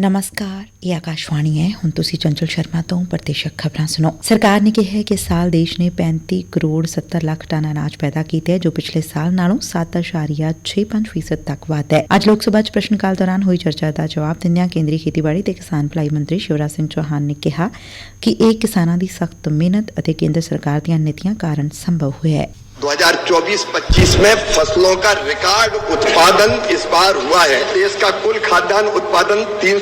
ਨਮਸਕਾਰ, ਇਹ ਆਕਾਸ਼ਵਾਣੀ ਹੈ। ਹੁਣ ਤੁਸੀਂ ਚੰਚਲ ਸ਼ਰਮਾ ਤੋਂ ਪ੍ਰਤੀਸ਼ਕ ਖਬਰਾਂ ਸੁਣੋ। ਸਰਕਾਰ ਨੇ ਕਿਹਾ ਹੈ ਕਿ ਸਾਲ ਦੇਸ਼ ਨੇ 35 ਕਰੋੜ 70 ਲੱਖ ਟਨ ਅਨਾਜ ਪੈਦਾ ਕੀਤਾ ਹੈ, ਜੋ ਪਿਛਲੇ ਸਾਲ ਨਾਲੋਂ 7.65% ਤੱਕ ਵੱਧ ਹੈ। ਅੱਜ ਲੋਕ ਸਭਾ 'ਚ ਪ੍ਰਸ਼ਨ ਕਾਲ ਦੌਰਾਨ ਹੋਈ ਚਰਚਾ ਦਾ ਜਵਾਬ ਦਿੰਦਿਆਂ ਕੇਂਦਰੀ ਖੇਤੀਬਾੜੀ ਤੇ ਕਿਸਾਨ ਭਲਾਈ ਮੰਤਰੀ ਸ਼ਿਵਰਾਜ ਸਿੰਘ ਚੌਹਾਨ ਨੇ ਕਿਹਾ ਕਿ ਇਹ ਕਿਸਾਨਾਂ ਦੀ ਸਖਤ ਮਿਹਨਤ ਅਤੇ ਕੇਂਦਰ ਸਰਕਾਰ ਦੀਆਂ ਨੀਤੀਆਂ ਕਾਰਨ ਸੰਭਵ ਹੋਇਆ ਹੈ। 2024-25 में फ़सलों का रिकॉर्ड उत्पादन इस बार हुआ है। देश का कुल खाद्यान्न उत्पादन तीन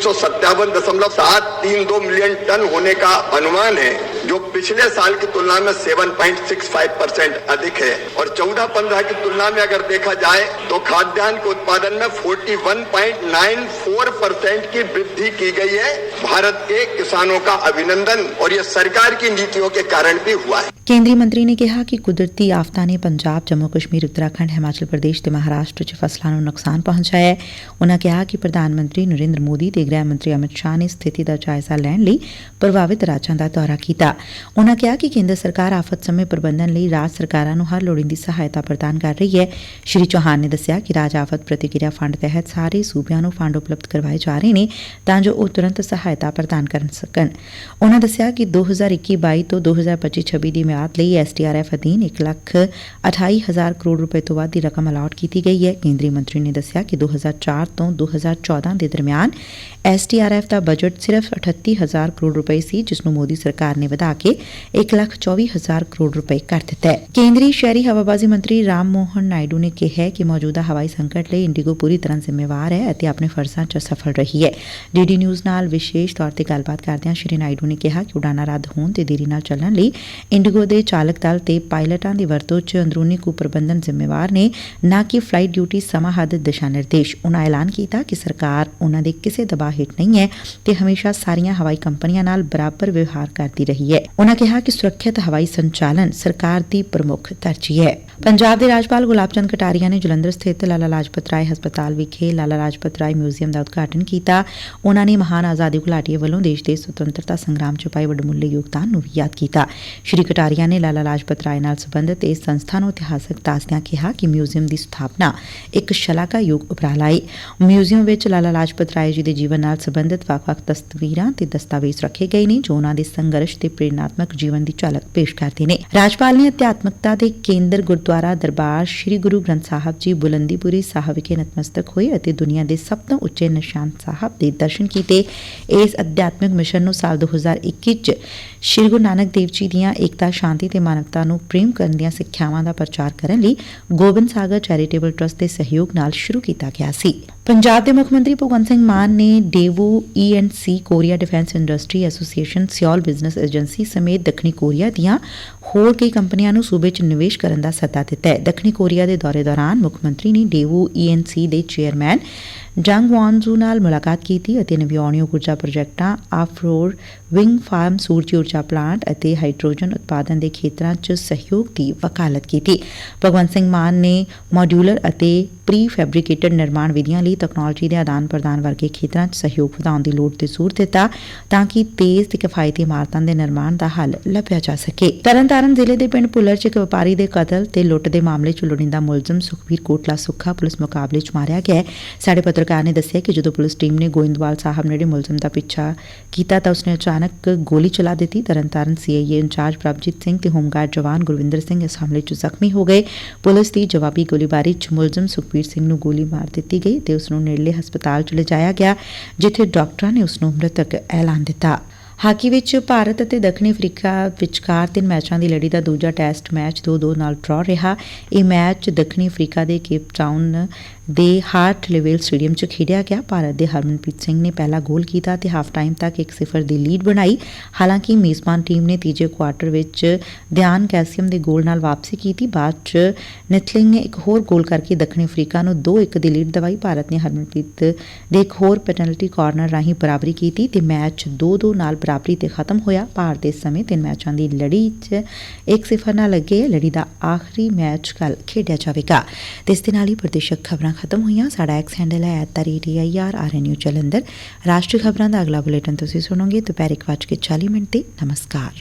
मिलियन टन होने का अनुमान है। जो पिछले साल की तुलना में 7.65 परसेंट अधिक है और 14-15 की तुलना में अगर देखा जाए तो खाद्यान्न के उत्पादन में 41.94 परसेंट की वृद्धि की गई है भारत के किसानों का अभिनंदन और ये सरकार की नीतियों के कारण भी हुआ है ਕੇਂਦਰੀ ਮੰਤਰੀ ਨੇ ਕਿਹਾ ਕਿ ਕੁਦਰਤੀ ਆਫਤਾਂ ਨੇ ਪੰਜਾਬ ਜੰਮੂ ਕਸ਼ਮੀਰ ਉੱਤਰਾਖੰਡ ਹਿਮਾਚਲ ਪ੍ਰਦੇਸ਼ ਤੇ ਮਹਾਰਾਸ਼ਟਰ 'ਚ ਫਸਲਾਂ ਨੂੰ ਨੁਕਸਾਨ ਪਹੁੰਚਾਇਆ ਹੈ ਉਨ੍ਹਾਂ ਕਿਹਾ ਕਿ ਪ੍ਰਧਾਨ ਮੰਤਰੀ ਨਰਿੰਦਰ ਮੋਦੀ ਤੇ ਗ੍ਰਹਿ ਮੰਤਰੀ ਅਮਿਤ ਸ਼ਾਹ ਨੇ ਸਥਿਤੀ ਦਾ ਜਾਇਜ਼ਾ ਲੈਣ ਲਈ ਪ੍ਰਭਾਵਿਤ ਰਾਜਾਂ ਦਾ ਦੌਰਾ ਕੀਤਾ ਉਨ੍ਹਾਂ ਕਿਹਾ ਕਿ ਕੇਂਦਰ ਸਰਕਾਰ ਆਫਤ ਸਮੇਂ ਪ੍ਰਬੰਧਨ ਲਈ ਰਾਜ ਸਰਕਾਰਾਂ ਨੂੰ ਹਰ ਲੋੜੀਂਦੀ ਸਹਾਇਤਾ ਪ੍ਰਦਾਨ ਕਰ ਰਹੀ ਹੈ। ਸ਼੍ਰੀ ਚੌਹਾਨ ਨੇ ਦੱਸਿਆ ਕਿ ਰਾਜ ਆਫਤ ਪ੍ਰਤੀਕਿਰਿਆ ਫੰਡ ਤਹਿਤ ਸਾਰੇ ਸੂਬਿਆਂ ਨੂੰ ਫੰਡ ਉਪਲਬਧ ਕਰਵਾਏ ਜਾ ਰਹੇ ਨੇ ਤਾਂ ਜੋ ਉਹ ਤੁਰੰਤ ਸਹਾਇਤਾ ਪ੍ਰਦਾਨ ਕਰ ਸਕਣ। ਉਨ੍ਹਾਂ ਦੱਸਿਆ ਕਿ 2021-22 ਤੋਂ 2025-26 ਦੀ ਮਿਆਦ ਲਈ ਐਸਡੀਆਰਐਫ ਅਧੀਨ 1 ਲੱਖ 28 ਹਜ਼ਾਰ ਕਰੋੜ ਰੁਪਏ ਤੋਂ ਵੱਧ ਦੀ ਰਕਮ ਅਲਾਟ ਕੀਤੀ ਗਈ ਹੈ। ਕੇਂਦਰੀ ਮੰਤਰੀ ਨੇ ਦੱਸਿਆ ਕਿ 2004 ਤੋਂ 2014 ਦੇ ਦਰਮਿਆਨ ਐਸਡੀਆਰਐਫ ਦਾ ਬਜਟ ਸਿਰਫ 38 ਹਜ਼ਾਰ ਕਰੋੜ ਰੁਪਏ ਸੀ, ਜਿਸ ਨੂੰ ਮੋਦੀ ਸਰਕਾਰ ਨੇ ਵਧਾ ਕੇ 1 ਲੱਖ 24 ਹਜ਼ਾਰ ਕਰੋੜ ਰੁਪਏ ਕਰ ਦਿੱਤਾ ਹੈ। ਕੇਂਦਰੀ ਸ਼ਹਿਰੀ ਹਵਾਬਾਜ਼ੀ ਮੰਤਰੀ ਰਾਮ ਮੋਹਨ ਨਾਇਡੂ ਨੇ ਕਿਹਾ ਕਿ ਮੌਜੂਦਾ ਹਵਾਈ ਸੰਕਟ ਲਈ ਇੰਡੀਗੋ ਪੂਰੀ ਤਰ੍ਹਾਂ ਜ਼ਿੰਮੇਵਾਰ ਹੈ ਅਤੇ ਆਪਣੇ ਫਰਜ਼ਾਂ 'ਚ ਸਫਲ ਰਹੀ ਹੈ। ਡੀਡੀ ਨਿਊਜ਼ ਨਾਲ ਵਿਸ਼ੇਸ਼ ਤੌਰ ਤੇ ਗੱਲਬਾਤ ਕਰਦਿਆਂ ਸ਼੍ਰੀ ਨਾਇਡੂ ਨੇ ਕਿਹਾ ਕਿ ਉਡਾਨਾਂ ਰੱਦ ਹੋਣ ਤੇ ਦੇਰੀ ਨਾਲ ਚੱਲਣ ਲਈ ਇੰਡੀਗੋ ਦੇ ਚਾਲਕ ਦਲ ਤੇ ਪਾਇਲਟਾਂ ਦੀ ਵਰਤੋਂ 'ਚ ਅੰਦਰੂਨੀ ਕੁ ਪ੍ਰਬੰਧਨ ਜ਼ਿੰਮੇਵਾਰ ਨੇ, ਨਾ ਕਿ ਫਲਾਈਟ ਡਿਊਟੀ ਸਮਾਂ ਹੱਦ ਦਿਸ਼ਾ ਨਿਰਦੇਸ਼। ਉਨ੍ਹਾਂ ਐਲਾਨ ਕੀਤਾ ਕਿ ਸਰਕਾਰ ਉਨ੍ਹਾਂ ਦੇ ਕਿਸੇ ਦਬਾਅ ਹੇਠ ਨਹੀਂ ਹੈ ਤੇ ਹਮੇਸ਼ਾ ਸਾਰੀਆਂ ਹਵਾਈ ਕੰਪਨੀਆਂ ਨਾਲ ਬਰਾਬਰ ਵਿਵਹਾਰ ਕਰਦੀ ਰਹੀ ਹੈ। ਉਨ੍ਹਾਂ ਕਿਹਾ ਕਿ ਸੁਰੱਖਿਅਤ ਹਵਾਈ ਸੰਚਾਲਨ ਸਰਕਾਰ ਦੀ ਪ੍ਰਮੁੱਖ ਤਰਜੀਹ ਹੈ। ਪੰਜਾਬ ਦੇ ਰਾਜਪਾਲ ਗੁਲਾਬ ਚੰਦ ਕਟਾਰੀਆ ਨੇ ਜਲੰਧਰ ਸਥਿਤ ਲਾਲਾ ਲਾਜਪਤ ਰਾਏ ਹਸਪਤਾਲ ਵਿਖੇ ਲਾਲਾ ਲਾਜਪਤ ਰਾਏ ਮਿਊਜ਼ੀਅਮ ਦਾ ਉਦਘਾਟਨ ਕੀਤਾ। ਉਨ੍ਹਾਂ ਨੇ ਮਹਾਨ ਆਜ਼ਾਦੀ ਘੁਲਾਟੀਏ ਵੱਲੋਂ ਦੇਸ਼ ਦੇ ਸੁਤੰਤਰਤਾ ਸੰਗਰਾਮ 'ਚ ਪਾਏ ਵਡਮੁੱਲੇ ਯੋਗਦਾਨ ਨੂੰ ਵੀ ਯਾਦ ਕੀਤਾ। ਸ਼੍ਰੀ ਕਟਾਰੀਆ ਨੇ ਲਾਲਾ ਲਾਜਪਤ ਰਾਏ ਨਾਲ ਸੰਬੰਧਿਤ ਇਸ ਸੰਸਥਾ ਨੂੰ ਇਤਿਹਾਸਕ ਦੱਸਦਿਆਂ ਕਿਹਾ ਕਿ ਮਿਊਜ਼ੀਅਮ ਦੀ ਸਥਾਪਨਾ ਇੱਕ ਸ਼ਲਾਘਾਯੋਗ ਉਪਰਾਲਾ ਹੈ ਮਿਊਜ਼ੀਅਮ ਵਿੱਚ ਲਾਲਾ ਲਾਜਪਤ ਰਾਏ ਜੀ ਦੇ ਜੀਵਨ ਨਾਲ ਸੰਬੰਧਿਤ ਵੱਖ-ਵੱਖ ਤਸਵੀਰਾਂ ਤੇ ਦਸਤਾਵੇਜ਼ ਰੱਖੇ ਗਏ ਨੇ, ਜੋ ਉਹਨਾਂ ਦੇ ਸੰਘਰਸ਼ ਤੇ ਪ੍ਰੇਰਣਾਤਮਕ ਜੀਵਨ ਦੀ ਝਲਕ ਪੇਸ਼ ਕਰਦੇ ਨੇ। ਰਾਜਪਾਲ ਨੇ ਅਧਿਆਤਮਕਤਾ ਦੇ ਕੇਂਦਰ ਗੁਰਦੁਆਰਾ ਦਰਬਾਰ ਸ੍ਰੀ ਗੁਰੂ ਗ੍ਰੰਥ ਸਾਹਿਬ ਜੀ ਬੁਲੰਦੀਪੁਰੀ ਸਾਹਿਬ ਵਿਖੇ ਨਤਮਸਤਕ ਹੋਏ ਅਤੇ ਦੁਨੀਆ ਦੇ ਸਭ ਤੋਂ ਉੱਚੇ ਨਿਸ਼ਾਨ ਸਾਹਿਬ ਦੇ ਦਰਸ਼ਨ ਕੀਤੇ। ਇਸ ਅਧਿਆਤਮਿਕ ਮਿਸ਼ਨ ਨੂੰ ਸਾਲ 2021 ਚ ਸ੍ਰੀ ਗੁਰੂ ਨਾਨਕ ਦੇਵ ਜੀ ਦੀਆਂ ਏਕਤਾ, ਸ਼ਾਂਤੀ ਤੇ ਮਾਨਵਤਾ ਨੂੰ ਪ੍ਰੇਮ ਕਰਨ ਦੀਆਂ ਸਿੱਖਿਆਵਾਂ ਦਾ ਪ੍ਰਚਾਰ ਕਰਨ ਲਈ ਗੋਬਿੰਦ ਸਾਗਰ ਚੈਰੀਟੇਬਲ ਟਰਸਟ ਦੇ ਸਹਿਯੋਗ ਨਾਲ ਸ਼ੁਰੂ ਕੀਤਾ ਗਿਆ ਸੀ। ਪੰਜਾਬ ਦੇ ਮੁੱਖ ਮੰਤਰੀ ਭਗਵੰਤ ਸਿੰਘ ਮਾਨ ਨੇ Daewoo ENC Korea defence industry association Seoul business agency ਸਮੇਤ ਦੱਖਣੀ ਕੋਰੀਆ ਦੀਆਂ ਹੋਰ ਕਈ ਕੰਪਨੀਆਂ ਨੂੰ ਸੂਬੇ 'ਚ ਨਿਵੇਸ਼ ਕਰਨ ਦਾ ਸੱਦਾ ਦਿੱਤਾ ਹੈ। ਦੱਖਣੀ ਕੋਰੀਆ ਦੇ ਦੌਰੇ ਦੌਰਾਨ ਮੁੱਖ ਮੰਤਰੀ ਨੇ ਡੇਵੂ ਈਐਨਸੀ ਦੇ ਚੇਅਰਮੈਨ ਜੰਗ ਵਾਨਜ਼ੂ ਨਾਲ ਮੁਲਾਕਾਤ ਕੀਤੀ ਅਤੇ ਨਵਿਆਉਣਯੋਗ ਊਰਜਾ ਪ੍ਰੋਜੈਕਟਾਂ ਆਫਰੋਡ ਵਿੰਗ ਫਾਰਮ ਸੂਰਜੀ ਊਰਜਾ ਪਲਾਂਟ ਅਤੇ ਹਾਈਡਰੋਜਨ ਉਤਪਾਦਨ ਦੇ ਖੇਤਰਾਂ 'ਚ ਸਹਿਯੋਗ ਦੀ ਵਕਾਲਤ ਕੀਤੀ। ਭਗਵੰਤ ਸਿੰਘ ਮਾਨ ਨੇ ਮੋਡਿਊਲਰ ਅਤੇ ਪ੍ਰੀ ਫੈਬਰਿਕੇਟਡ ਨਿਰਮਾਣ ਵਿਧੀਆਂ ਲਈ ਤਕਨਾਲੋਜੀ ਦੇ ਆਦਾਨ ਪ੍ਰਦਾਨ ਵਰਗੇ ਖੇਤਰਾਂ 'ਚ ਸਹਿਯੋਗ ਵਧਾਉਣ ਦੀ ਲੋੜ ਤੇ ਜ਼ੋਰ ਦਿੱਤਾ ਤਾਂ ਕਿ ਤੇਜ਼ ਤੇ ਕਿਫਾਇਤੀ ਇਮਾਰਤਾਂ ਦੇ ਨਿਰਮਾਣ ਦਾ ਹੱਲ ਲੱਭਿਆ ਜਾ ਸਕੇ। ਤਰਨਤਾਰਨ ਜ਼ਿਲ੍ਹੇ ਦੇ ਪਿੰਡ ਪੁੱਲਰ 'ਚ ਇੱਕ ਵਪਾਰੀ ਦੇ ਕਤਲ ਤੇ ਲੁੱਟ ਦੇ ਮਾਮਲੇ 'ਚ ਲੋੜੀਂਦਾ ਮੁਲਜ਼ਮ ਸੁਖਬੀਰ ਕੋਟਲਾ ਸੁੱਖਾ ਪੁਲਿਸ ਮੁਕਾਬਲੇ 'ਚ ਮਾਰਿਆ ਗਿਆ ਸਾਡੇ ਪੱਤਰਕਾਰ ਨੇ ਦੱਸਿਆ ਕਿ ਜਦੋਂ ਪੁਲਿਸ ਟੀਮ ਨੇ ਗੋਇੰਦਵਾਲ ਸਾਹਿਬ ਨੇੜੇ ਮੁਲਜ਼ਮ ਦਾ ਪਿੱਛਾ ਕੀਤਾ ਤਾਂ ਉਸਨੇ ਅਚਾਨਕ ਗੋਲੀ ਚਲਾ ਦਿੱਤੀ। ਤਰਨਤਾਰਨ ਸੀਆਈਏ ਇੰਚਾਰਜ ਪ੍ਰਭਜੀਤ ਸਿੰਘ ਤੇ ਹੋਮਗਾਰਡ ਜਵਾਨ ਗੁਰਵਿੰਦਰ ਸਿੰਘ ਇਸ ਹਮਲੇ 'ਚ ਜ਼ਖਮੀ ਹੋ ਗਏ। ਪੁਲਿਸ ਦੀ ਜਵਾਬੀ ਗੋਲੀਬਾਰੀ 'ਚ ਮੁਲਜ਼ਮ ਸੁਖਬੀਰ ਸਿੰਘ ਨੂੰ ਗੋਲੀ ਮਾਰ ਦਿੱਤੀ ਗਈ ਤੇ ਉਸ ਨੂੰ ਨੇੜਲੇ ਹਸਪਤਾਲ 'ਚ ਲਿਜਾਇਆ ਗਿਆ, ਜਿੱਥੇ ਡਾਕਟਰਾਂ ਨੇ ਉਸ ਨੂੰ ਮ੍ਰਿਤਕ ਐਲਾਨ ਦਿੱਤਾ। ਹਾਕੀ ਵਿੱਚ ਭਾਰਤ ਅਤੇ ਦੱਖਣੀ ਅਫਰੀਕਾ ਵਿਚਕਾਰ ਤਿੰਨ ਮੈਚਾਂ ਦੀ ਲੜੀ ਦਾ ਦੂਜਾ ਟੈਸਟ ਮੈਚ 2-2 ਨਾਲ ਡਰਾ ਰਿਹਾ। ਇਹ ਮੈਚ ਦੱਖਣੀ ਅਫਰੀਕਾ ਦੇ ਕੇਪ ਟਾਊਨ ਦੇ ਹਾਰਟ ਲੈਵਲ ਸਟੇਡੀਅਮ 'ਚ ਖੇਡਿਆ ਗਿਆ। ਭਾਰਤ ਦੇ ਹਰਮਨਪ੍ਰੀਤ ਸਿੰਘ ਨੇ ਪਹਿਲਾ ਗੋਲ ਕੀਤਾ ਤੇ ਹਾਫ ਟਾਈਮ ਤੱਕ 1-0 ਦੀ ਲੀਡ ਬਣਾਈ। ਹਾਲਾਂਕਿ ਮੇਜ਼ਬਾਨ ਟੀਮ ਨੇ ਤੀਜੇ ਕੁਆਰਟਰ ਵਿੱਚ ਧਿਆਨ ਕੈਲਸੀਅਮ ਦੇ ਗੋਲ ਨਾਲ ਵਾਪਸੀ ਕੀਤੀ। ਬਾਅਦ 'ਚ ਨਿਥਲਿੰਗ ਨੇ ਇੱਕ ਹੋਰ ਗੋਲ ਕਰਕੇ ਦੱਖਣੀ ਅਫਰੀਕਾ ਨੂੰ 2-1 ਦੀ ਲੀਡ ਦਵਾਈ। ਭਾਰਤ ਨੇ ਹਰਮਨਪ੍ਰੀਤ ਦੇ ਇੱਕ ਹੋਰ ਪੈਨਲਟੀ ਕਾਰਨਰ ਰਾਹੀਂ ਬਰਾਬਰੀ ਕੀਤੀ ਤੇ ਮੈਚ 2-2 ਨਾਲ ਬਰਾਬਰੀ ਤੇ ਖਤਮ ਹੋਇਆ। ਭਾਰਤ ਦੇ ਸਮੇਂ ਤਿੰਨ ਮੈਚਾਂ ਦੀ ਲੜੀ 'ਚ 1-0 ਨਾਲ ਲੱਗੇ ਲੜੀ ਦਾ ਆਖਰੀ ਮੈਚ ਕੱਲ ਖੇਡਿਆ ਜਾਵੇਗਾ। ਤੇ ਇਸ ਦੇ ਨਾਲ ਹੀ ਪ੍ਰਦੇਸ਼ਕ ਖਬਰਾਂ ਖਤਮ ਹੋਈਆਂ। ਸਾਡਾ ਐਕਸ ਹੈਂਡਲ ਹੈ @tariar ਜਲੰਧਰ। ਰਾਸ਼ਟਰੀ ਖਬਰਾਂ ਦਾ ਅਗਲਾ ਬੁਲੇਟਿਨ ਤੁਸੀਂ ਸੁਣੋਗੇ। ਦੁਪਹਿਰ 1:40 ਮਿੰਟ ਤੇ। ਨਮਸਕਾਰ।